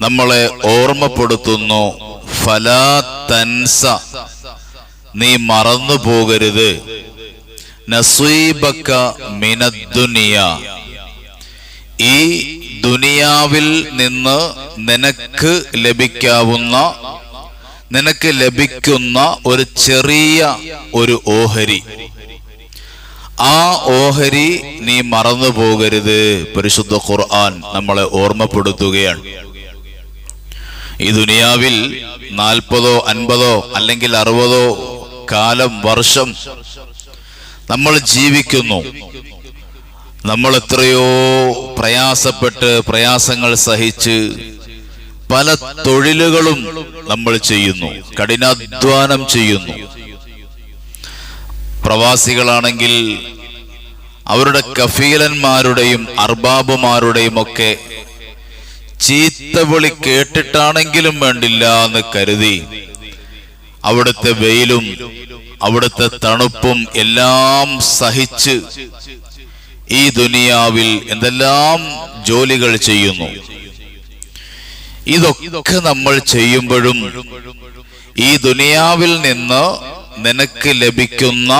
നമ്മളെ ഓർമ്മപ്പെടുത്തുന്നു. ഫലാ തൻസ. നീ മറന്നു പോകരുത്. നസീബക്ക മിനദ്ദുനിയ. ഈ ദുനിയാവിൽ നിന്ന് നിനക്ക് ലഭിക്കാവുന്ന നിനക്ക് ലഭിക്കുന്ന ഒരു ചെറിയ ഒരു ഓഹരി. ആ ഓഹരി നീ മറന്നു പോകരുത്. പരിശുദ്ധ ഖുർആൻ നമ്മളെ ഓർമ്മപ്പെടുത്തുകയാണ്. ഈ ദുനിയാവിൽ നാൽപ്പതോ അൻപതോ അല്ലെങ്കിൽ അറുപതോ കാലം വർഷം നമ്മൾ ജീവിക്കുന്നു. നമ്മൾ എത്രയോ പ്രയാസപ്പെട്ട് പ്രയാസങ്ങൾ സഹിച്ച് പല തൊഴിലുകളും നമ്മൾ ചെയ്യുന്നു കഠിനാധ്വാനം ചെയ്യുന്നു. പ്രവാസികളാണെങ്കിൽ അവരുടെ കഫീലന്മാരുടെയും അർബാബുമാരുടെയും ഒക്കെ ചീത്തവിളി കേട്ടിട്ടാണെങ്കിലും വേണ്ടില്ല എന്ന് കരുതി. അവിടുത്തെ വെയിലും അവിടുത്തെ തണുപ്പും എല്ലാം സഹിച്ച് ഈ ദുനിയാവിൽ എന്തെല്ലാം ജോലികൾ ചെയ്യുന്നു. ഇതൊക്കെ നമ്മൾ ചെയ്യുമ്പോഴും ഈ ദുനിയാവിൽ നിന്ന് നിനക്ക് ലഭിക്കുന്ന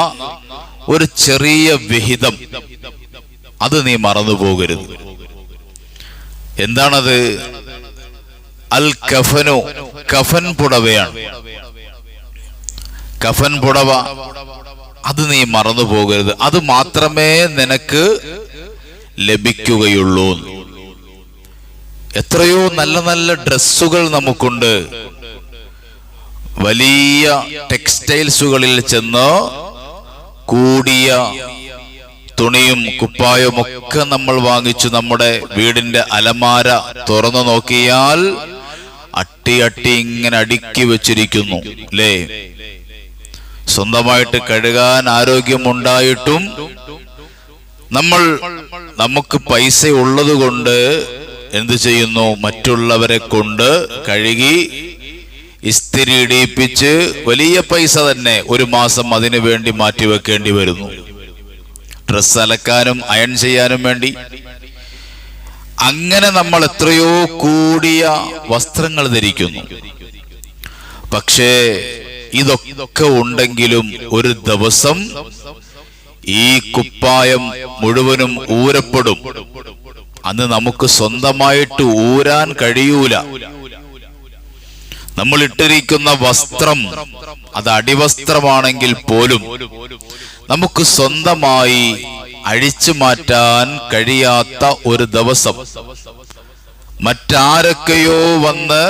ഒരു ചെറിയ വിഹിതം അത് നീ മറന്നു പോകരുത് എന്താണത്? അൽ കഫനു കഫൻ പുടവയാണ്. കഫൻ പുടവ അത് നീ മറന്നു പോകരുത്. അത് മാത്രമേ നിനക്ക് ലഭിക്കുകയുള്ളൂ. എത്രയോ നല്ല നല്ല ഡ്രസ്സുകൾ നമുക്കുണ്ട്. വലിയ ടെക്സ്റ്റൈൽസുകളിൽ ചെന്ന് കൂടിയ തുണിയും കുപ്പായവും ഒക്കെ നമ്മൾ വാങ്ങിച്ചു നമ്മുടെ വീടിന്റെ അലമാര തുറന്നു നോക്കിയാൽ അട്ടി അട്ടി ഇങ്ങനെ അടുക്കി വെച്ചിരിക്കുന്നു അല്ലേ? സ്വന്തമായിട്ട് കഴുകാൻ ആരോഗ്യമുണ്ടായിട്ടും നമ്മൾ നമുക്ക് പൈസ ഉള്ളത് കൊണ്ട് എന്ത് ചെയ്യുന്നു? മറ്റുള്ളവരെ കൊണ്ട് കഴുകി ഇസ്തിരി ഇടിയിപ്പിച്ച് വലിയ പൈസ തന്നെ ഒരു മാസം അതിനു വേണ്ടി മാറ്റിവെക്കേണ്ടി വരുന്നു. ഡ്രസ് അലക്കാനും അയൺ ചെയ്യാനും വേണ്ടി. അങ്ങനെ നമ്മൾ എത്രയോ കൂടിയ വസ്ത്രങ്ങൾ ധരിക്കുന്നു. പക്ഷേ ഇതൊക്കെ ഉണ്ടെങ്കിലും ഒരു ദിവസം ഈ കുപ്പായം മുഴുവനും ഊരപ്പെടും. അന്ന് നമുക്ക് സ്വന്തമായിട്ട് ഊരാൻ കഴിയൂല. നമ്മൾ ഇട്ടിരിക്കുന്ന വസ്ത്രം അത് അടിവസ്ത്രമാണെങ്കിൽ പോലും നമുക്ക് സ്വന്തമായി അഴിച്ചു മാറ്റാൻ കഴിയാത്ത ഒരു ദിവസം. മറ്റാരൊക്കെയോ വന്ന്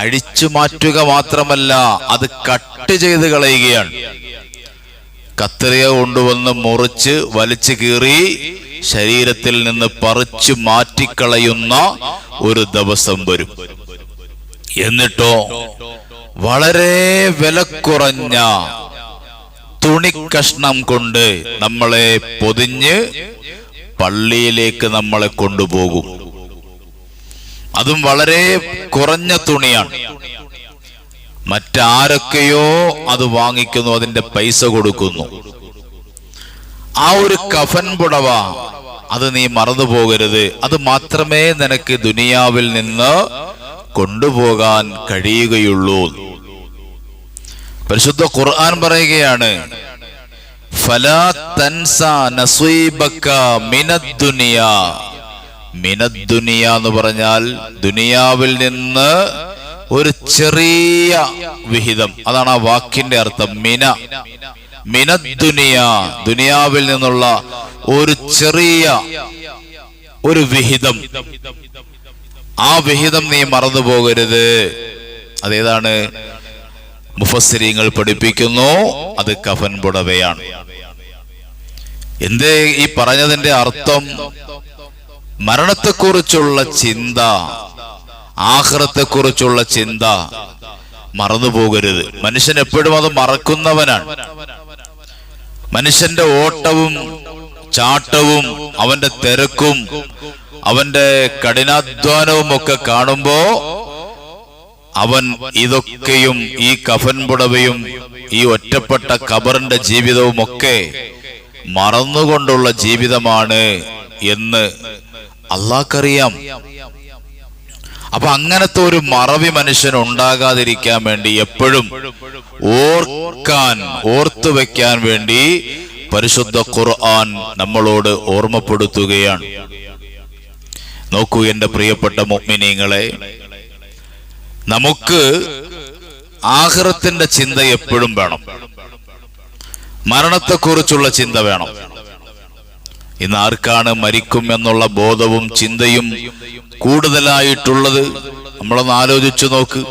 അഴിച്ചു മാറ്റുക മാത്രമല്ല അത് കട്ട് ചെയ്ത് കളയുകയാണ്. കത്രിക കൊണ്ടുവന്ന് മുറിച്ച് വലിച്ചു കീറി ശരീരത്തിൽ നിന്ന് പറിച്ചു മാറ്റിക്കളയുന്ന ഒരു ദിവസം വരും. എന്നിട്ടോ വളരെ വില കുറഞ്ഞ തുണിക്കഷ്ണം കൊണ്ട് നമ്മളെ പൊതിഞ്ഞ് പള്ളിയിലേക്ക് നമ്മളെ കൊണ്ടുപോകും. അതും വളരെ കുറഞ്ഞ തുണിയാണ്. മറ്റാരൊക്കെയോ അത് വാങ്ങിക്കുന്നു അതിന്റെ പൈസ കൊടുക്കുന്നു. ആ ഒരു കഫൻ പുടവ അത് നീ മറന്നു പോകരുത് അത് മാത്രമേ നിനക്ക് ദുനിയാവിൽ നിന്ന് കൊണ്ടുപോകാൻ കഴിയുകയുള്ളൂ. പരിശുദ്ധ ഖുർആൻ പറയുകയാണ് ഫലാ എന്ന് പറഞ്ഞാൽ ദുനിയാവിൽ നിന്ന് ഒരു ചെറിയ വിഹിതം. അതാണ് ആ വാക്കിന്റെ അർത്ഥം മിന. മിനദ്ദുനിയ ദുനിയാവിൽ നിന്നുള്ള ഒരു ചെറിയ ഒരു വിഹിതം. ആ വിഹിതം നീ മറന്നു പോകരുത്. അതേതാണ്? മുഫസ്സിരിങ്ങൾ പഠിപ്പിക്കുന്നു അത് കഫൻ പുടവയാണ്. എന്തേ ഈ പറഞ്ഞതിന്റെ അർത്ഥം? മരണത്തെക്കുറിച്ചുള്ള ചിന്ത ആഹ്റത്തെക്കുറിച്ചുള്ള ചിന്ത മറന്നു പോകരുത്. മനുഷ്യൻ എപ്പോഴും അത് മറക്കുന്നവനാണ്. മനുഷ്യന്റെ ഓട്ടവും ചാട്ടവും അവന്റെ തിരക്കും അവന്റെ കഠിനാധ്വാനവും ഒക്കെ കാണുമ്പോ അവൻ ഇതൊക്കെയും ഈ കഫൻ പുടവയും ഈ ഒറ്റപ്പെട്ട കബറിന്റെ ജീവിതവും ഒക്കെ മറന്നുകൊണ്ടുള്ള ജീവിതമാണ് എന്ന് അള്ളാഹ്ക്കറിയാം. അപ്പൊ അങ്ങനത്തെ ഒരു മറവി മനുഷ്യൻ ഉണ്ടാകാതിരിക്കാൻ വേണ്ടി എപ്പോഴും ഓർക്കാൻ ഓർത്തു വെക്കാൻ വേണ്ടി പരിശുദ്ധ ഖുർആൻ നമ്മളോട് ഓർമ്മപ്പെടുത്തുകയാണ്. നോക്കൂ എന്റെ പ്രിയപ്പെട്ട മുഅ്മിനീങ്ങളെ. നമുക്ക് ആഹ്റത്തിന്റെ ചിന്ത എപ്പോഴും വേണം. മരണത്തെക്കുറിച്ചുള്ള ചിന്ത വേണം. ഇന്ന് ആർക്കാണ് മരിക്കും എന്നുള്ള ബോധവും ചിന്തയും കൂടുതലായിട്ടുള്ളത്? നമ്മളൊന്ന് ആലോചിച്ചു നോക്ക്.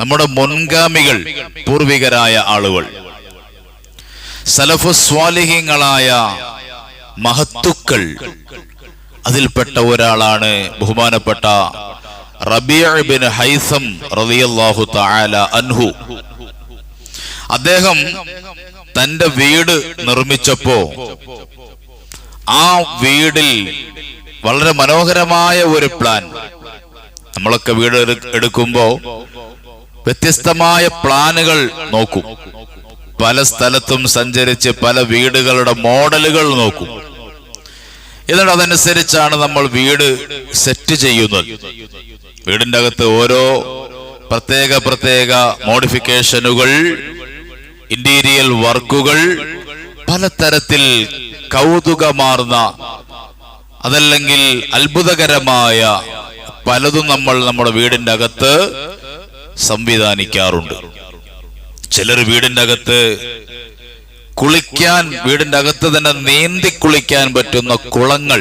നമ്മുടെ മുൻഗാമികൾ പൂർവികരായ ആളുകൾ. സലഫു സ്വാലിഹ്യങ്ങളായ മഹത്തുക്കൾ അതിൽപ്പെട്ട ഒരാളാണ് ബഹുമാനപ്പെട്ട ഹൈസം അൻഹു. അദ്ദേഹം തന്റെ വീട് നിർമ്മിച്ചപ്പോ ആ വീടിൽ വളരെ മനോഹരമായ ഒരു പ്ലാൻ. നമ്മളൊക്കെ വീട് എടു- എടുക്കുമ്പോ വ്യത്യസ്തമായ പ്ലാനുകൾ നോക്കും. പല സ്ഥലത്തും സഞ്ചരിച്ച് പല വീടുകളുടെ മോഡലുകൾ നോക്കും. എന്നിട്ട് അതനുസരിച്ചാണ് നമ്മൾ വീട് സെറ്റ് ചെയ്യുന്നത്. വീടിന്റെ അകത്ത് ഓരോ പ്രത്യേക പ്രത്യേക മോഡിഫിക്കേഷനുകൾ ഇന്റീരിയൽ വർക്കുകൾ പലതരത്തിൽ കൗതുകമാർന്ന അതല്ലെങ്കിൽ അത്ഭുതകരമായ പലതും നമ്മൾ നമ്മുടെ വീടിന്റെ അകത്ത് സംവിധാനിക്കാറുണ്ട്. ചിലർ വീടിന്റെ അകത്ത് കുളിക്കാൻ വീടിന്റെ അകത്ത് തന്നെ നീന്തി കുളിക്കാൻ പറ്റുന്ന കുളങ്ങൾ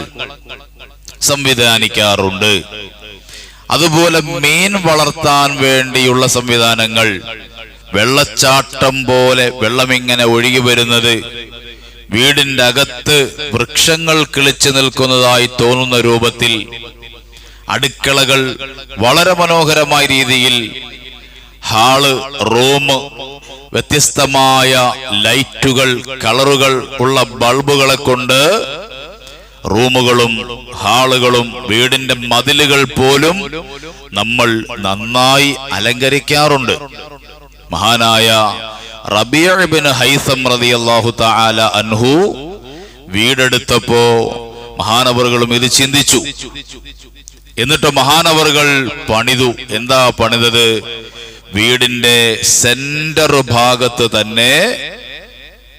സംവിധാനിക്കാറുണ്ട്. അതുപോലെ മീൻ വളർത്താൻ വേണ്ടിയുള്ള സംവിധാനങ്ങൾ വെള്ളച്ചാട്ടം പോലെ വെള്ളമിങ്ങനെ ഒഴുകി വരുന്നത് വീടിന്റെ അകത്ത് വൃക്ഷങ്ങൾ കിളിച്ചു നിൽക്കുന്നതായി തോന്നുന്ന രൂപത്തിൽ അടുക്കളകൾ വളരെ മനോഹരമായ രീതിയിൽ ഹാൾ റൂം വ്യത്യസ്തമായ ലൈറ്റുകൾ കളറുകൾ ഉള്ള ബൾബുകളെ കൊണ്ട് റൂമുകളും ഹാളുകളും വീടിന്റെ മതിലുകൾ പോലും നമ്മൾ നന്നായി അലങ്കരിക്കാറുണ്ട്. മഹാനായ റബിയബിൻ ഹൈസം റതി അള്ളാഹു താല അൻഹു വീടെടുത്തപ്പോ മഹാനവറുകളും ഇത് ചിന്തിച്ചു. എന്നിട്ട് മഹാനവറുകൾ പണിതു. എന്താ പണിതത്? വീടിന്റെ സെന്റർ ഭാഗത്ത് തന്നെ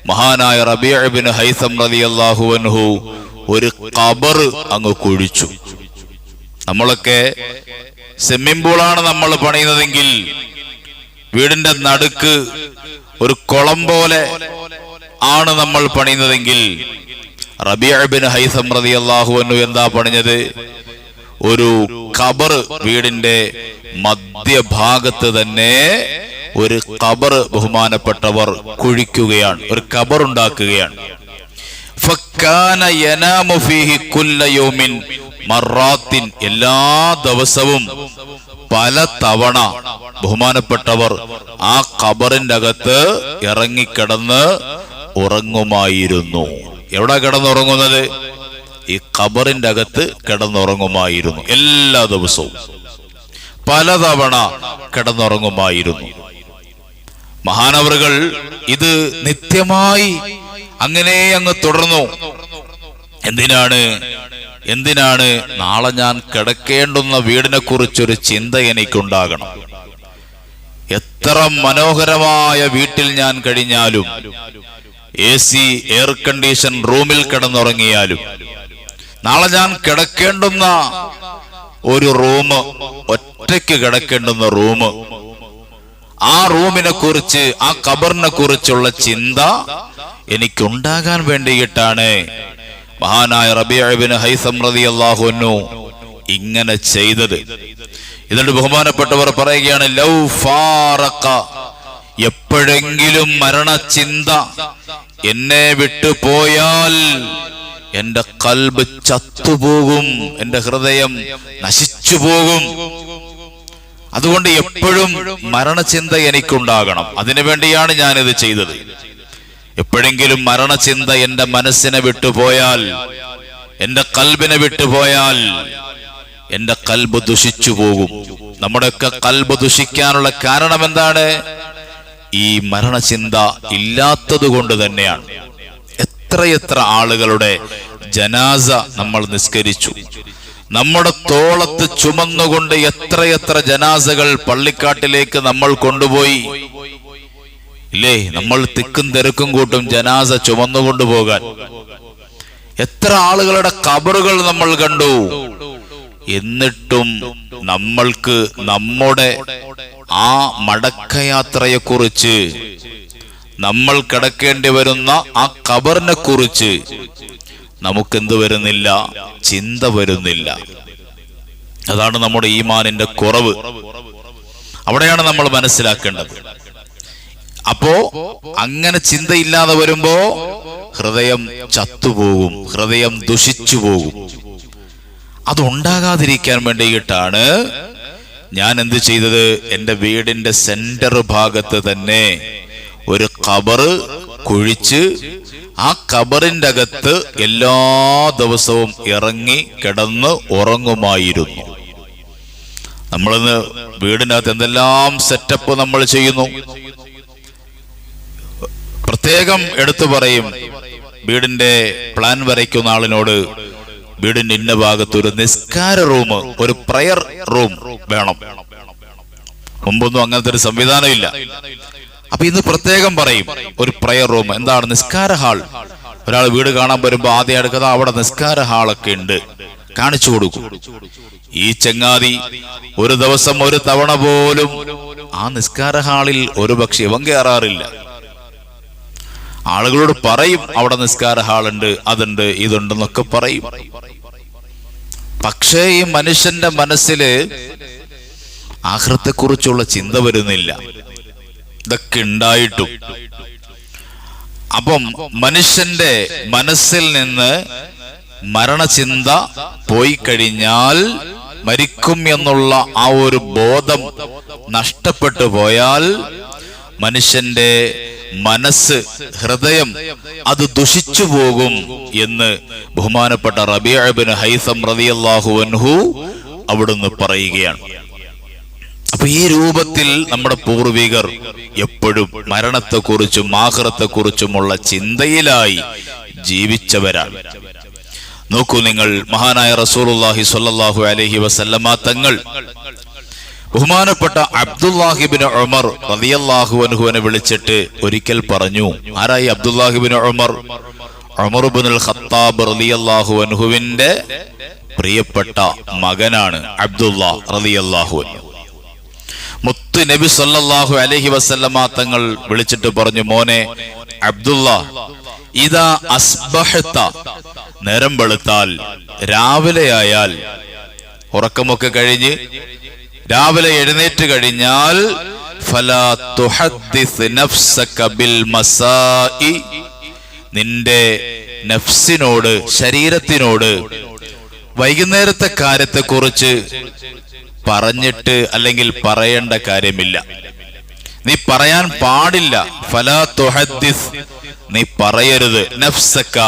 മഹാനായ റബിഅബിൻ ഹൈസം റളിയല്ലാഹു അൻഹു ഒരു കബർ അങ്ങ് കുഴിച്ചു. നമ്മളൊക്കെ സ്വിമ്മിംഗ് പൂളാണ് നമ്മൾ പണിയുന്നതെങ്കിൽ വീടിന്റെ നടുക്ക് ഒരു കുളം പോലെ ആണ് നമ്മൾ പണിയുന്നതെങ്കിൽ റബിഅബിൻ ഹൈസം റളിയല്ലാഹു അൻഹു എന്താ പണിഞ്ഞത്? ഒരു ഖബർ വീടിന്റെ മധ്യഭാഗത്ത് തന്നെ ഒരു ഖബർ ബഹുമാനപ്പെട്ടവർ കുഴിക്കുകയാണ് ഒരു ഖബർ ഉണ്ടാക്കുകയാണ്. മറാത്തിൻ. എല്ലാ ദിവസവും പല തവണ ബഹുമാനപ്പെട്ടവർ ആ ഖബറിന്റെ അകത്ത് ഇറങ്ങിക്കിടന്ന് ഉറങ്ങുമായിരുന്നു. എവിടെ കിടന്നുറങ്ങുന്നത്? ഈ ഖബറിന്റെ അകത്ത് കിടന്നുറങ്ങുമായിരുന്നു എല്ലാ ദിവസവും. പലതവണ കിടന്നുറങ്ങുമായിരുന്നു. മഹാനവറുകൾ ഇത് നിത്യമായി അങ്ങനെ അങ്ങ് തുടർന്നു. എന്തിനാണ്? എന്തിനാണ് നാളെ ഞാൻ കിടക്കേണ്ടുന്ന വീടിനെ കുറിച്ചൊരു ചിന്ത എനിക്കുണ്ടാകണം. എത്ര മനോഹരമായ വീട്ടിൽ ഞാൻ കഴിഞ്ഞാലും എ സി എയർ കണ്ടീഷൻ റൂമിൽ കിടന്നുറങ്ങിയാലും നാളെ ഞാൻ കിടക്കേണ്ടുന്ന ഒരു റൂം ഒറ്റയ്ക്ക് കിടക്കേണ്ടുന്ന റൂം. ആ റൂമിനെ കുറിച്ച് ആ കബറിനെ കുറിച്ചുള്ള ചിന്ത എനിക്കുണ്ടാകാൻ വേണ്ടിയിട്ടാണ്. മഹാനായ റബിഅബിന് ഹൈസം റളിയല്ലാഹു അൻഹു ഇങ്ങനെ ചെയ്തത്. എന്നിട്ട് ബഹുമാനപ്പെട്ടവർ പറയുകയാണ് ലൗ ഫാറക്ക എപ്പോഴെങ്കിലും മരണചിന്ത എന്നെ വിട്ടു പോയാൽ എന്റെ കൽബ് ചത്തുപോകും എന്റെ ഹൃദയം നശിച്ചു പോകും അതുകൊണ്ട് എപ്പോഴും മരണചിന്ത എനിക്കുണ്ടാകണം. അതിനുവേണ്ടിയാണ് ഇത് ചെയ്തത്. എപ്പോഴെങ്കിലും മരണചിന്ത എന്റെ മനസ്സിനെ വിട്ടുപോയാൽ എന്റെ കൽബിനെ വിട്ടുപോയാൽ എന്റെ കൽബ് ദുഷിച്ചു പോകും നമ്മുടെയൊക്കെ കൽബ് ദുഷിക്കാനുള്ള കാരണം എന്താണ്? ഈ മരണചിന്ത ഇല്ലാത്തത് കൊണ്ട് തന്നെയാണ്. എത്രയെത്ര ആളുകളുടെ ജനാസ നമ്മൾ നിസ്കരിച്ചു. നമ്മുടെ തോളത്ത് ചുമന്നുകൊണ്ട് എത്രയെത്ര ജനാസകൾ പള്ളിക്കാട്ടിലേക്ക് നമ്മൾ കൊണ്ടുപോയി. ഇല്ലേ നമ്മൾ തിക്കും തിരക്കും കൂട്ടും ജനാസ ചുമന്നുകൊണ്ടു പോകാൻ. എത്ര ആളുകളുടെ കബറുകൾ നമ്മൾ കണ്ടു. എന്നിട്ടും നമ്മൾക്ക് നമ്മുടെ ആ മടക്കയാത്രയെ കുറിച്ച് നമ്മൾ കിടക്കേണ്ടി വരുന്ന ആ കബറിനെ കുറിച്ച് നമുക്ക് നമുക്കെന്ത് വരുന്നില്ല? ചിന്ത വരുന്നില്ല. അതാണ് നമ്മുടെ ഈമാനിന്റെ കുറവ്. അവിടെയാണ് നമ്മൾ മനസ്സിലാക്കേണ്ടത്. അപ്പോ അങ്ങനെ ചിന്തയില്ലാതെ വരുമ്പോ ഹൃദയം ചത്തുപോകും ഹൃദയം ദുഷിച്ചു പോകും. അതുണ്ടാകാതിരിക്കാൻ വേണ്ടിയിട്ടാണ് ഞാൻ എന്ത് ചെയ്തത്? എന്റെ വീടിന്റെ സെന്റർ ഭാഗത്ത് തന്നെ ഒരു കബറ് കുഴിച്ച് ആ കബറിന്റെ അകത്ത് എല്ലാ ദിവസവും ഇറങ്ങി കിടന്ന് ഉറങ്ങുമായിരുന്നു. നമ്മളിന്ന് വീടിനകത്ത് എന്തെല്ലാം സെറ്റപ്പ് നമ്മൾ ചെയ്യുന്നു? പ്രത്യേകം എടുത്തു പറയും വീടിന്റെ പ്ലാൻ വരയ്ക്കുന്ന ആളിനോട് വീടിന്റെ ഇന്ന ഭാഗത്ത് ഒരു നിസ്കാര റൂം ഒരു പ്രയർ റൂം വേണം. മുമ്പൊന്നും അങ്ങനത്തെ ഒരു സംവിധാനമില്ല അപ്പൊ ഇന്ന് പ്രത്യേകം പറയും. ഒരു പ്രയർ റൂം എന്താണ്? നിസ്കാര ഹാൾ. ഒരാൾ വീട് കാണാൻ വരുമ്പോ ആദ്യം എടുക്കുന്നത് അവിടെ നിസ്കാര ഹാളൊക്കെ ഉണ്ട്. കാണിച്ചു കൊടുക്കും. ഈ ചങ്ങാതി ഒരു ദിവസം ഒരു തവണ പോലും ആ നിസ്കാര ഹാളിൽ ഒരു പക്ഷെ ഇവൻ കയറാറില്ല ആളുകളോട് പറയും അവിടെ നിസ്കാര ഹാൾ ഹാളുണ്ട് അതുണ്ട് ഇതുണ്ടെന്നൊക്കെ പറയും. പക്ഷേ ഈ മനുഷ്യന്റെ മനസ്സിൽ ആഹൃത്തെക്കുറിച്ചുള്ള ചിന്ത വരുന്നില്ല. ഇതൊക്കെ ഉണ്ടായിട്ടും. അപ്പം മനുഷ്യന്റെ മനസ്സിൽ നിന്ന് മരണചിന്ത പോയി കഴിഞ്ഞാൽ മരിക്കും എന്നുള്ള ആ ഒരു ബോധം നഷ്ടപ്പെട്ടു പോയാൽ മനുഷ്യന്റെ മനസ്സ് ഹൃദയം അത് ദുഷിച്ചു പോകും എന്ന് ബഹുമാനപ്പെട്ട റബിഅബിന് ഹൈസം റളിയല്ലാഹു അൻഹു അവിടുന്ന് പറയുകയാണ്. അപ്പൊ ഈ രൂപത്തിൽ നമ്മുടെ പൂർവികർ എപ്പോഴും മരണത്തെക്കുറിച്ചും ആഹ്റത്തെക്കുറിച്ചുമുള്ള ചിന്തയിലായി ജീവിച്ചവരാണ്. നോക്കൂ നിങ്ങൾ മഹാനായ റസൂലുള്ളാഹി സ്വല്ലല്ലാഹു അലൈഹി വസല്ലമ തങ്ങൾ. ബഹുമാനപ്പെട്ട അബ്ദുല്ലാഹിബിൻ ഉമർ റളിയല്ലാഹു അനുഹുവിനെ വിളിച്ചിട്ട് ഒരിക്കൽ പറഞ്ഞു ആരായി അബ്ദുല്ലാഹിബിൻ ഉമർ? ഇബ്നുൽ ഖത്താബ് റളിയല്ലാഹു അനുഹുവിന്റെ പ്രിയപ്പെട്ട മകനാണ് അബ്ദുല്ലാ റളിയല്ലാഹു അൻഹു. മുത്ത് നബി സല്ലല്ലാഹു അലൈഹി വസല്ലമ തങ്ങൾ വിളിച്ചിട്ട് പറഞ്ഞു മോനെ അബ്ദുള്ള ഇതാ അസ്ബഹത്ത നേരം വെളുത്താൽ രാവിലെ ആയാൽ ഉറക്കമൊക്കെ കഴിഞ്ഞ് രാവിലെ എഴുന്നേറ്റ് കഴിഞ്ഞാൽ നിന്റെ നഫ്സിനോട് ശരീരത്തിനോട് വൈകുന്നേരത്തെ കാര്യത്തെ കുറിച്ച് പറഞ്ഞിട്ട് അല്ലെങ്കിൽ പറയേണ്ട കാര്യമില്ല. നീ പറയാൻ പാടില്ല. ഫലാ തുഹദ്ദിസ്. നീ പറയരുത്. നഫ്സക്ക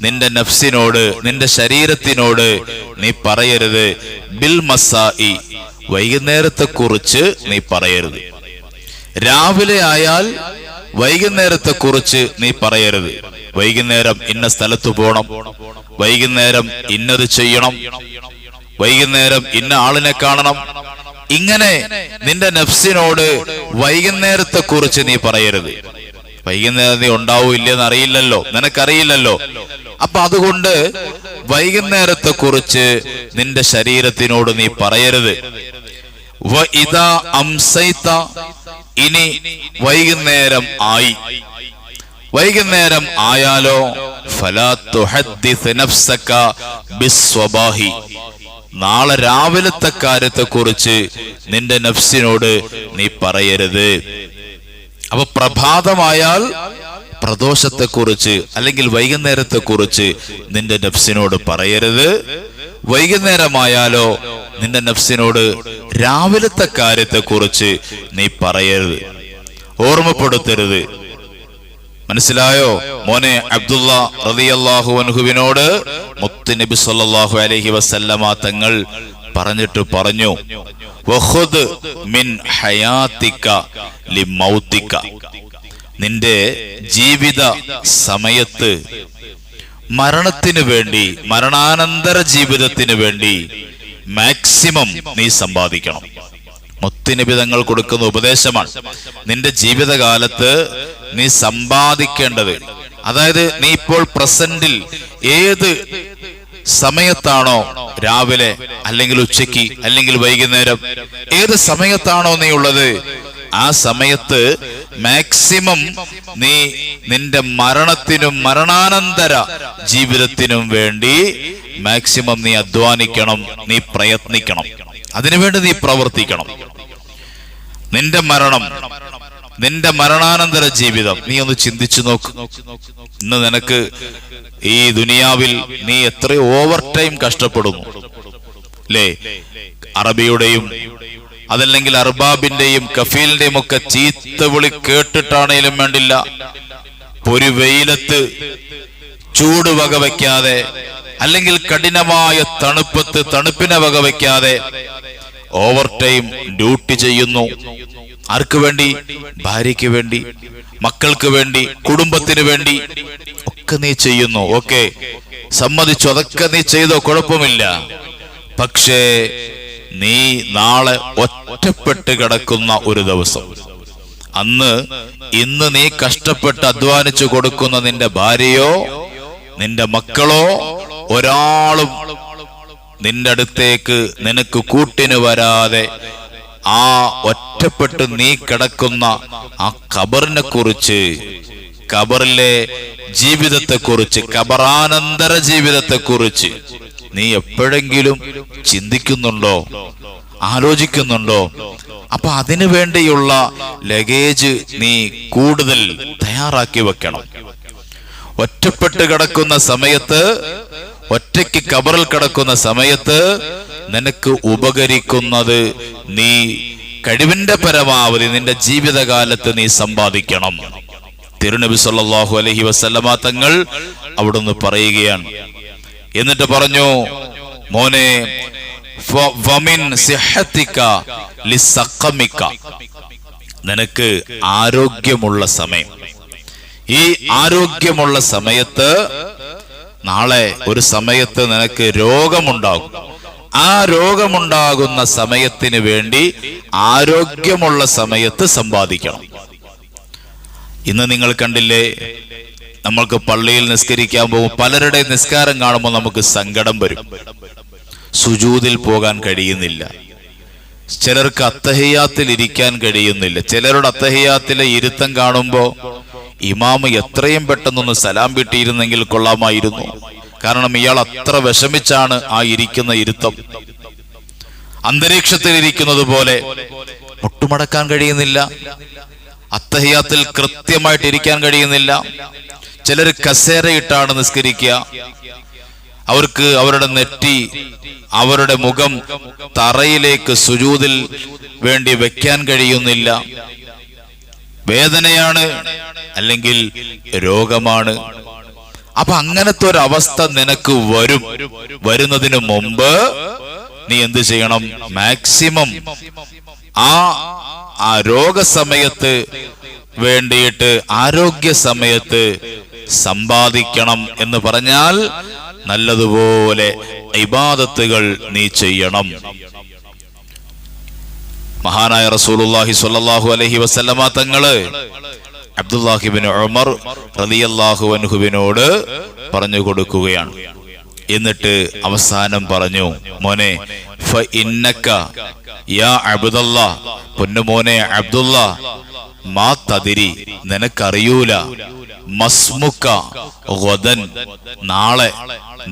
നിന്റെ നഫ്സിനോട് നിന്റെ ശരീരത്തിനോട് നീ പറയരുത്. ബിൽ മസായി വൈകുന്നേരത്തെ കുറിച്ച് നീ പറയരുത്. രാവിലെ ആയാൽ വൈകുന്നേരത്തെ കുറിച്ച് നീ പറയരുത്. വൈകുന്നേരം ഇന്ന സ്ഥലത്ത് പോണം. വൈകുന്നേരം ഇന്നത് ചെയ്യണം. വൈകുന്നേരം ഇന്ന ആളിനെ കാണണം. ഇങ്ങനെ നിന്റെ നഫ്സിനോട് വൈകുന്നേരത്തെ കുറിച്ച് നീ പറയരുത്. വൈകുന്നേരം നീ ഉണ്ടാവൂ ഇല്ലെന്ന് അറിയില്ലല്ലോ. നിനക്കറിയില്ലല്ലോ. അപ്പൊ അതുകൊണ്ട് വൈകുന്നേരത്തെ കുറിച്ച് നിന്റെ ശരീരത്തിനോട് നീ പറയരുത്. അംസൈത്ത ഇനി വൈകുന്നേരം ആയി. വൈകുന്നേരം ആയാലോ ഫലാ നാളെ രാവിലത്തെ കാര്യത്തെ കുറിച്ച് നിന്റെ നഫ്സിനോട് നീ പറയരുത്. അപ്പൊ പ്രഭാതമായാൽ പ്രദോഷത്തെ കുറിച്ച് അല്ലെങ്കിൽ വൈകുന്നേരത്തെ കുറിച്ച് നിന്റെ നഫ്സിനോട് പറയരുത്. വൈകുന്നേരമായാലോ നിന്റെ നഫ്സിനോട് രാവിലത്തെ കാര്യത്തെ കുറിച്ച് നീ പറയരുത്. ഓർമ്മപ്പെടുത്തരുത്. മനസ്സിലായോ? മോനെ അബ്ദുള്ള റളിയല്ലാഹു അൻഹുവിനോട് മുത്ത് നബി സല്ലാഹു അലൈഹി വസല്ലമ തങ്ങൾ പറഞ്ഞിട്ട് പറഞ്ഞു മിൻ ലി നിന്റെ ജീവിത സമയത്ത് മരണത്തിന് വേണ്ടി മരണാനന്തര ജീവിതത്തിന് വേണ്ടി മാക്സിമം നീ സമ്പാദിക്കണം. മുത്തിനിബിതങ്ങൾ കൊടുക്കുന്ന ഉപദേശമാണ് നിന്റെ ജീവിതകാലത്ത് നീ സമ്പാദിക്കേണ്ടത്. അതായത് നീ ഇപ്പോൾ പ്രസന്റിൽ ഏത് സമയത്താണോ രാവിലെ അല്ലെങ്കിൽ ഉച്ചയ്ക്ക് അല്ലെങ്കിൽ വൈകുന്നേരം ഏത് സമയത്താണോ നീ ഉള്ളത് ആ സമയത്ത് മാക്സിമം നീ നിന്റെ മരണത്തിനും മരണാനന്തര ജീവിതത്തിനും വേണ്ടി മാക്സിമം നീ അധ്വാനിക്കണം നീ പ്രയത്നിക്കണം. അതിനുവേണ്ടി നീ പ്രവർത്തിക്കണം. നിന്റെ മരണം നിന്റെ മരണാനന്തര ജീവിതം നീ ഒന്ന് ചിന്തിച്ചു നോക്ക്. ഇന്ന് നിനക്ക് ഈ ദുനിയാവിൽ നീ എത്ര ഓവർ ടൈം കഷ്ടപ്പെടുന്നു. അല്ലേ അറബിയുടെയും അതല്ലെങ്കിൽ അർബാബിന്റെയും കഫീലിന്റെയും ഒക്കെ ചീത്ത വിളി കേട്ടിട്ടാണേലും വേണ്ടില്ല. ഒരു വെയിലത്ത് ചൂട് വകവയ്ക്കാതെ അല്ലെങ്കിൽ കഠിനമായ തണുപ്പത്ത് തണുപ്പിനെ വകവയ്ക്കാതെ ഓവർ ടൈം ഡ്യൂട്ടി ചെയ്യുന്നു. ആർക്ക് വേണ്ടി? ഭാര്യയ്ക്ക് വേണ്ടി മക്കൾക്ക് വേണ്ടി കുടുംബത്തിന് വേണ്ടി ഒക്കെ നീ ചെയ്യുന്നു. ഓക്കെ. സമ്മതിച്ചു. അതൊക്കെ നീ ചെയ്തോ? കുഴപ്പമില്ല. പക്ഷേ നീ നാളെ ഒറ്റപ്പെട്ട് കിടക്കുന്ന ഒരു ദിവസം. അന്ന് ഇന്ന് നീ കഷ്ടപ്പെട്ട് അധ്വാനിച്ചു കൊടുക്കുന്ന നിന്റെ ഭാര്യയോ നിന്റെ മക്കളോ ഒരാളും നിന്റെ അടുത്തേക്ക് നിനക്ക് കൂട്ടിന് വരാതെ ആ ഒറ്റപ്പെട്ട് നീ കിടക്കുന്ന ആ ഖബറിനെ കുറിച്ച് ഖബറിലെ ജീവിതത്തെ കുറിച്ച് ഖബറാനന്തര ജീവിതത്തെ കുറിച്ച് നീ എപ്പോഴെങ്കിലും ചിന്തിക്കുന്നുണ്ടോ? ആലോചിക്കുന്നുണ്ടോ? അപ്പൊ അതിനു വേണ്ടിയുള്ള ലഗേജ് നീ കൂടുതൽ തയ്യാറാക്കി വെക്കണം. ഒറ്റപ്പെട്ട് കിടക്കുന്ന സമയത്ത് ഒറ്റയ്ക്ക് കബറിൽ കിടക്കുന്ന സമയത്ത് നിനക്ക് ഉപകരിക്കുന്നത് നീ കഴിവിന്റെ പരമാവധി നിന്റെ ജീവിതകാലത്ത് നീ സമ്പാദിക്കണം. തിരുനബി സല്ലാഹു അലഹി വസല്ലമ തങ്ങൾ അവിടുന്ന് പറയുകയാണ്. എന്നിട്ട് പറഞ്ഞു മോനെ. നിനക്ക് ആരോഗ്യമുള്ള സമയം. ഈ ആരോഗ്യമുള്ള സമയത്ത് നാളെ ഒരു സമയത്ത് നിനക്ക് രോഗമുണ്ടാകും. ആ രോഗമുണ്ടാകുന്ന സമയത്തിന് വേണ്ടി ആരോഗ്യമുള്ള സമയത്ത് സമ്പാദിക്കണം. ഇന്ന് നിങ്ങൾ കണ്ടില്ലേ നമ്മൾക്ക് പള്ളിയിൽ നിസ്കരിക്കാൻ പോകും പലരുടെ നിസ്കാരം കാണുമ്പോൾ നമുക്ക് സങ്കടം വരും. സുജൂതിൽ പോകാൻ കഴിയുന്നില്ല. ചിലർക്ക് അത്തഹയാത്തിൽ ഇരിക്കാൻ കഴിയുന്നില്ല. ചിലരുടെ അത്തഹയാത്തിലെ ഇരുത്തം കാണുമ്പോൾ ഇമാമ് എത്രയും പെട്ടെന്നൊന്ന് സലാം വിട്ടിയിരുന്നെങ്കിൽ കൊള്ളാമായിരുന്നു. കാരണം ഇയാൾ അത്ര വിഷമിച്ചാണ് ആ ഇരിക്കുന്ന ഇരുത്തം. അന്തരീക്ഷത്തിൽ ഇരിക്കുന്നത് പോലെ മുട്ടുമടക്കാൻ കഴിയുന്നില്ല. അത്തഹിയാത്തിൽ കൃത്യമായിട്ട് ഇരിക്കാൻ കഴിയുന്നില്ല. ചിലർ കസേരയിട്ടാണ് നിസ്കരിക്കുക. അവർക്ക് അവരുടെ നെറ്റി അവരുടെ മുഖം തറയിലേക്ക് സുജൂതിൽ വേണ്ടി വെക്കാൻ കഴിയുന്നില്ല. വേദനയാണ് അല്ലെങ്കിൽ രോഗമാണ്. അപ്പൊ അങ്ങനത്തെ ഒരു അവസ്ഥ നിനക്ക് വരും. വരുന്നതിന് മുമ്പ് നീ എന്ത് ചെയ്യണം? മാക്സിമം ആ ആ രോഗസമയത്ത് വേണ്ടിയിട്ട് ആരോഗ്യ സമയത്ത് സമ്പാദിക്കണം എന്ന് പറഞ്ഞാൽ നല്ലതുപോലെ ഇബാദത്തുകൾ നീ ചെയ്യണം. മഹാനായ റസൂലുള്ളാഹി സ്വല്ലല്ലാഹു അലൈഹി വസല്ലമ തങ്ങൾ അബ്ദുല്ലാഹിബിൻ ഉമർ റളിയല്ലാഹു അൻഹുവിനോട് പറഞ്ഞു കൊടുക്കുകയാണ്. എന്നിട്ട് അവസാനം പറഞ്ഞു മോനെ യാ പൊന്നുമോനെ അബ്ദുല്ല മാ തതിരി നിനക്കറിയൂല മസ്മുക്ക ഗദൻ നാളെ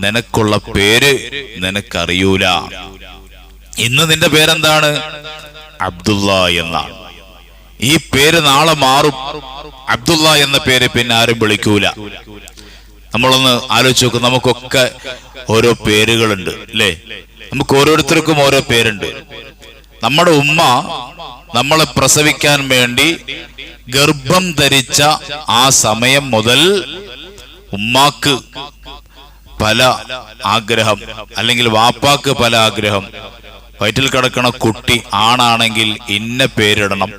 നിനക്കുള്ള പേര് നിനക്കറിയൂല. ഇന്ന് നിന്റെ പേരെന്താണ്? അബ്ദുള്ള എന്നാണ്. ഈ പേര് നാളെ മാറും. അബ്ദുള്ള എന്ന പേര് പിന്നെ ആരും വിളിക്കൂല. നമ്മളൊന്ന് ആലോചിച്ച് നോക്കും നമുക്കൊക്കെ ഓരോ പേരുകളുണ്ട് അല്ലേ? നമുക്ക് ഓരോരുത്തർക്കും ഓരോ പേരുണ്ട്. നമ്മുടെ ഉമ്മ നമ്മളെ പ്രസവിക്കാൻ വേണ്ടി ഗർഭം ധരിച്ച ആ സമയം മുതൽ ഉമ്മാക്ക് പല ആഗ്രഹം അല്ലെങ്കിൽ വാപ്പാക്ക് പല ആഗ്രഹം. വയറ്റിൽ കിടക്കണ കുട്ടി ആണാണെങ്കിൽ ഇന്ന പേരിടണം.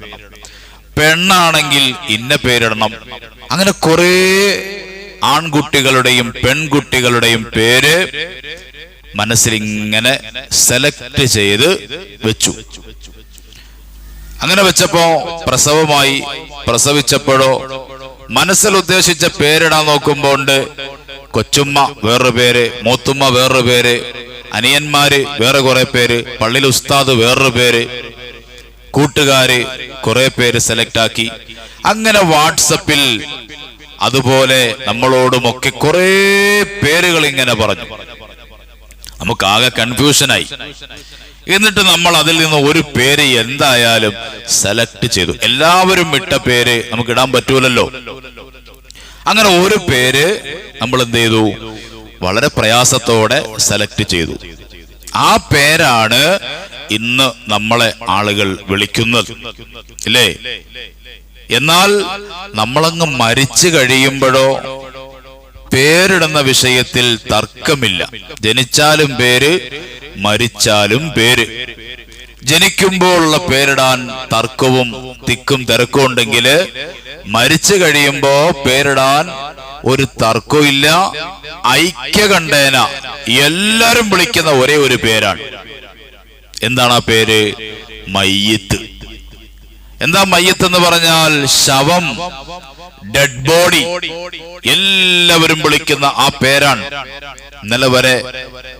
പെണ്ണാണെങ്കിൽ ഇന്ന പേരിടണം. അങ്ങനെ കുറേ ആൺകുട്ടികളുടെയും പെൺകുട്ടികളുടെയും പേര് മനസ്സിലിങ്ങനെ സെലക്ട് ചെയ്ത് വെച്ചു. അങ്ങനെ വെച്ചപ്പോ പ്രസവമായി. പ്രസവിച്ചപ്പോഴോ മനസ്സിൽ ഉദ്ദേശിച്ച പേരിടാൻ നോക്കുമ്പോ ഉണ്ട് കൊച്ചുമ്മ വേറൊരു പേര് മൂത്തുമ്മ വേറൊരു പേര് അനിയന്മാര് വേറെ കുറെ പേര് പള്ളിയിൽ ഉസ്താദ് വേറൊരു പേര് കൂട്ടുകാര് കുറെ പേര് സെലക്ട് ആക്കി. അങ്ങനെ വാട്സപ്പിൽ അതുപോലെ നമ്മളോടുമൊക്കെ കുറെ പേരുകൾ ഇങ്ങനെ പറഞ്ഞു. നമുക്ക് ആകെ കൺഫ്യൂഷനായി എന്നിട്ട് നമ്മൾ അതിൽ നിന്ന് ഒരു പേര് എന്തായാലും സെലക്ട് ചെയ്തു. എല്ലാവരും ഇട്ട പേര് നമുക്ക് ഇടാൻ പറ്റൂലല്ലോ. അങ്ങനെ ഒരു പേര് നമ്മൾ എന്ത് ചെയ്തു വളരെ പ്രയാസത്തോടെ സെലക്ട് ചെയ്തു. ആ പേരാണ് ഇന്ന് നമ്മളെ ആളുകൾ വിളിക്കുന്നത്. ഇല്ലേ? എന്നാൽ നമ്മളങ്ങ് മരിച്ചു കഴിയുമ്പോഴോ പേരിടുന്ന വിഷയത്തിൽ തർക്കമില്ല. ജനിച്ചാലും പേര് മരിച്ചാലും പേര്. ജനിക്കുമ്പോൾ ജനിക്കുമ്പോഴുള്ള പേരിടാൻ തർക്കവും തിക്കും തിരക്കും ഉണ്ടെങ്കിൽ മരിച്ചു കഴിയുമ്പോ പേരിടാൻ ഒരു തർക്കവും ഇല്ല. ഐക്യകണ്ഠേന. എല്ലാരും വിളിക്കുന്ന ഒരേ ഒരു പേരാണ്. എന്താണ് ആ പേര്? മയ്യത്ത്. എന്താ മയ്യത്ത് എന്ന് പറഞ്ഞാൽ ശവം ഡെഡ് ബോഡി എല്ലാവരും വിളിക്കുന്ന ആ പേരാണ്. ഇന്നലെ വരെ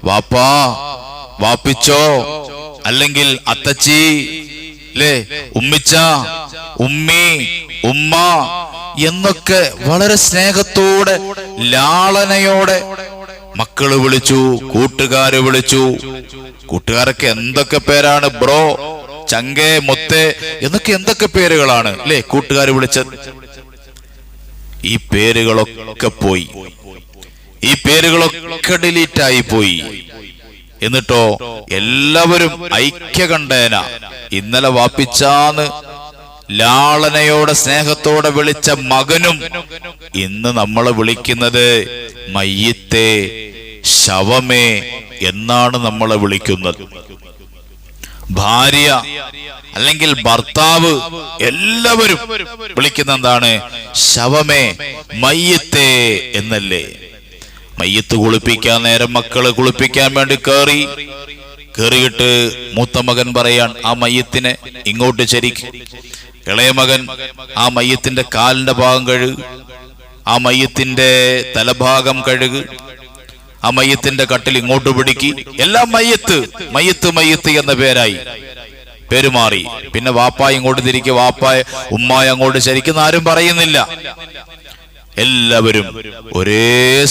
വാപ്പാ വാപ്പിച്ചോ അല്ലെങ്കിൽ അത്തച്ചി അല്ലേ ഉമ്മിച്ച ഉമ്മി ഉമ്മ എന്നൊക്കെ വളരെ സ്നേഹത്തോടെ ലാളനയോടെ മക്കൾ വിളിച്ചു കൂട്ടുകാര് വിളിച്ചു. കൂട്ടുകാരൊക്കെ എന്തൊക്കെ പേരാണ് ബ്രോ ചങ്കേ മൊത്തേ എന്നൊക്കെ എന്തൊക്കെ പേരുകളാണ് അല്ലേ? കൂട്ടുകാർ വിളിച്ചത്. ഈ പേരുകളൊക്കെ പോയി. ഈ പേരുകളൊക്കെ ഡിലീറ്റ് ആയി പോയി. എന്നിട്ടോ എല്ലാവരും ഐക്യകണ്ഠേന. ഇന്നലെ വാപ്പിച്ചാന്ന് ലാളനയോടെ സ്നേഹത്തോടെ വിളിച്ച മകനും ഇന്ന് നമ്മളെ വിളിക്കുന്നത് മയ്യത്തെ ശവമേ എന്നാണ് നമ്മളെ വിളിക്കുന്നത്. ഭാര്യ അല്ലെങ്കിൽ ഭർത്താവ് എല്ലാവരും വിളിക്കുന്ന എന്താണ്? ശവമേ മയ്യത്തെ എന്നല്ലേ? മയ്യത്ത് കുളിപ്പിക്കാൻ നേരം മക്കളെ കുളിപ്പിക്കാൻ വേണ്ടി കേറി. കേറിയിട്ട് മൂത്ത മകൻ പറയാൻ ആ മയ്യത്തിനെ ഇങ്ങോട്ട് ചരിക്കും. ഇളയ മകൻ ആ മയ്യത്തിന്റെ കാലിന്റെ ഭാഗം കഴുകു ആ മയ്യത്തിന്റെ തലഭാഗം കഴുകു ആ മയ്യത്തിന്റെ കട്ടിൽ ഇങ്ങോട്ട് പിടിക്കി. എല്ലാം മയ്യത്ത് മയ്യത്ത് മയ്യത്ത് എന്ന പേരായി പെരുമാറി. പിന്നെ വാപ്പായ ഇങ്ങോട്ട് തിരിക്കുക വാപ്പായ ഉമ്മായ അങ്ങോട്ട് ശരിക്കുന്ന ആരും പറയുന്നില്ല. എല്ലാവരും ഒരേ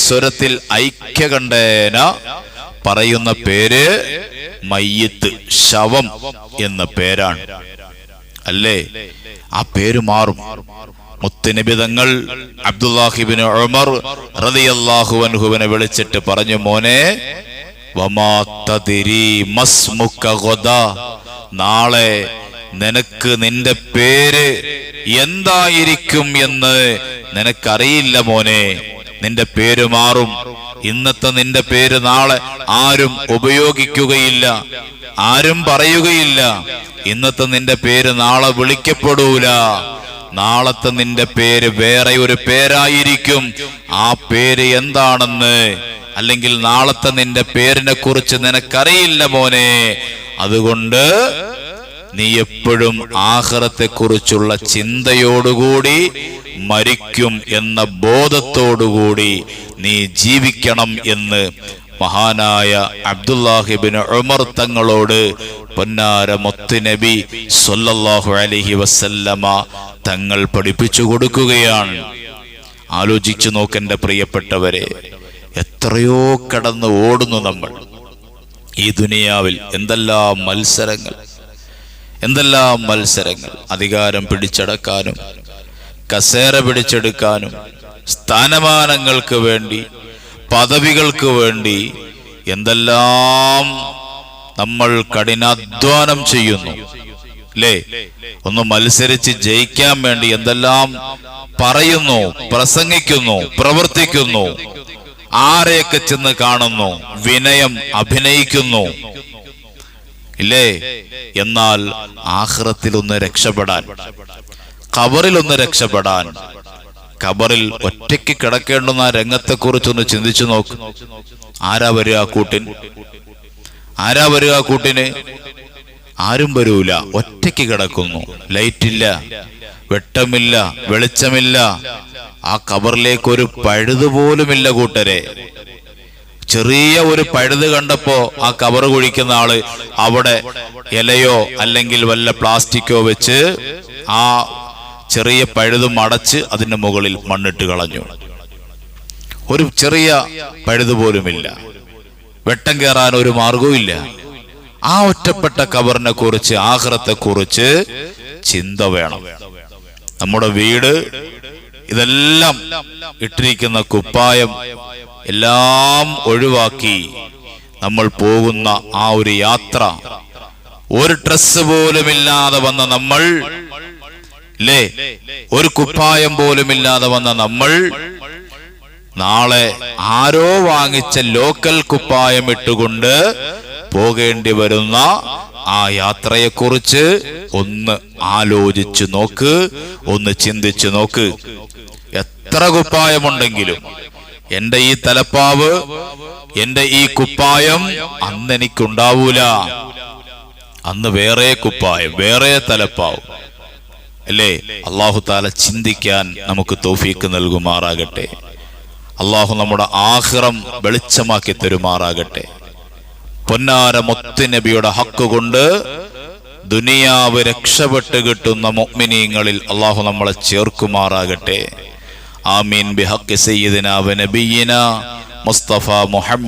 സ്വരത്തിൽ ഐക്യകണ്ഠേന പറയുന്ന പേര് മയ്യത്ത് ശവം എന്ന പേരാണ്. അല്ലേ? ആ പേര് മാറും. മുത്തുനിബിതങ്ങൾ അബ്ദുല്ലാഹിബിന് ഉമർ റതിയല്ലാഹുവൻഹുവിനെ വിളിച്ചിട്ട് പറഞ്ഞു മോനെ. നാളെ നിനക്ക് നിന്റെ പേര് എന്തായിരിക്കും എന്ന് നിനക്കറിയില്ല മോനെ. നിന്റെ പേര് മാറും. ഇന്നത്തെ നിന്റെ പേര് നാളെ ആരും ഉപയോഗിക്കുകയില്ല ആരും പറയുകയില്ല. ഇന്നത്തെ നിന്റെ പേര് നാളെ വിളിക്കപ്പെടൂല. നാളത്തെ നിന്റെ പേര് വേറെ ഒരു പേരായിരിക്കും. ആ പേര് എന്താണെന്ന്? അല്ലെങ്കിൽ നാളത്തെ നിന്റെ പേരിനെ കുറിച്ച് നിനക്കറിയില്ല മോനെ. അതുകൊണ്ട് നീ എപ്പോഴും ആഹ്റത്തെ കുറിച്ചുള്ള ചിന്തയോടുകൂടി മരിക്കും എന്ന ബോധത്തോടുകൂടി നീ ജീവിക്കണം എന്ന് മഹാനായ അബ്ദുല്ലാഹിബിന് ഉമർ തങ്ങളോട് പൊന്നാര മുത്തുനബി സൊല്ലാഹു അലഹി വസല്ലമ തങ്ങൾ പഠിപ്പിച്ചു കൊടുക്കുകയാണ്. ആലോചിച്ചു നോക്കെന്റെ പ്രിയപ്പെട്ടവരെ എത്രയോ കടന്ന് ഓടുന്നു നമ്മൾ. ഈ ദുനിയാവിൽ എന്തെല്ലാം മത്സരങ്ങൾ എന്തെല്ലാം മത്സരങ്ങൾ? അധികാരം പിടിച്ചടക്കാനും കസേര പിടിച്ചെടുക്കാനും സ്ഥാനമാനങ്ങൾക്ക് വേണ്ടി പദവികൾക്ക് വേണ്ടി എന്തെല്ലാം നമ്മൾ കഠിനാധ്വാനം ചെയ്യുന്നു. അല്ലേ ഒന്ന് മത്സരിച്ച് ജയിക്കാൻ വേണ്ടി എന്തെല്ലാം പറയുന്നു പ്രസംഗിക്കുന്നു പ്രവർത്തിക്കുന്നു. ആരെയൊക്കെ ചെന്ന് കാണുന്നു വിനയം അഭിനയിക്കുന്നു. ഇല്ലേ? എന്നാൽ ആഹ്റത്തിൽ ഒന്ന് രക്ഷപ്പെടാൻ ഖബറിൽ ഒന്ന് രക്ഷപ്പെടാൻ. കബറിൽ ഒറ്റയ്ക്ക് കിടക്കേണ്ടുന്ന ആ രംഗത്തെക്കുറിച്ചൊന്ന് ചിന്തിച്ചു നോക്ക്. ആരാ വരിക ആ ആരാ വരിക ആ കൂട്ടിന്? ആരും വരൂല ഒറ്റയ്ക്ക് കിടക്കുന്നു. ലൈറ്റില്ല വെട്ടമില്ല വെളിച്ചമില്ല. ആ കബറിലേക്ക് ഒരു പഴുതുപോലുമില്ല കൂട്ടരെ. ചെറിയ ഒരു പഴുത് കണ്ടപ്പോ ആ കവർ കുഴിക്കുന്ന ആൾ അവിടെ ഇലയോ അല്ലെങ്കിൽ വല്ല പ്ലാസ്റ്റിക്കോ വെച്ച് ആ ചെറിയ പഴുതും മടച്ച് അതിന്റെ മുകളിൽ മണ്ണിട്ട് കളഞ്ഞു. ഒരു ചെറിയ പഴുത് പോലുമില്ല. വെട്ടം കയറാൻ ഒരു മാർഗവും ആ ഒറ്റപ്പെട്ട കബറിനെ കുറിച്ച് ആഹ്റത്തെ കുറിച്ച് ചിന്ത വേണം. നമ്മുടെ വീട് ഇതെല്ലാം ഇട്ടിരിക്കുന്ന കുപ്പായം എല്ലാം ഒഴിവാക്കി നമ്മൾ പോകുന്ന ആ ഒരു യാത്ര. ഒരു ഡ്രസ് പോലുമില്ലാതെ വന്ന നമ്മൾ ലേ ഒരു കുപ്പായം പോലുമില്ലാതെ വന്ന നമ്മൾ നാളെ ആരോ വാങ്ങിച്ച ലോക്കൽ കുപ്പായം ഇട്ടുകൊണ്ട് പോകേണ്ടി വരുന്ന ആ യാത്രയെക്കുറിച്ച് ഒന്ന് ആലോചിച്ചു നോക്ക് ഒന്ന് ചിന്തിച്ചു നോക്ക്. എത്ര കുപ്പായമുണ്ടെങ്കിലും എന്റെ ഈ തലപ്പാവ് എന്റെ ഈ കുപ്പായം അന്ന് എനിക്കുണ്ടാവൂല. അന്ന് വേറെ കുപ്പായം വേറെ തലപ്പാവ്. അല്ലേ? അള്ളാഹു താല ചിന്തിക്കാൻ നമുക്ക് തോഫീക്ക് നൽകുമാറാകട്ടെ. അള്ളാഹു നമ്മുടെ ആഹ്റം വെളിച്ചമാക്കി തരുമാറാകട്ടെ. പൊന്നാര മുത്ത് നബിയുടെ ഹക്ക് കൊണ്ട് ദുനിയാവ് രക്ഷപ്പെട്ട് കിട്ടുന്ന മുഅ്മിനീങ്ങളിൽ അള്ളാഹു നമ്മളെ ചേർക്കുമാറാകട്ടെ. آمين بحق سيدنا ونبينا مصطفى محمد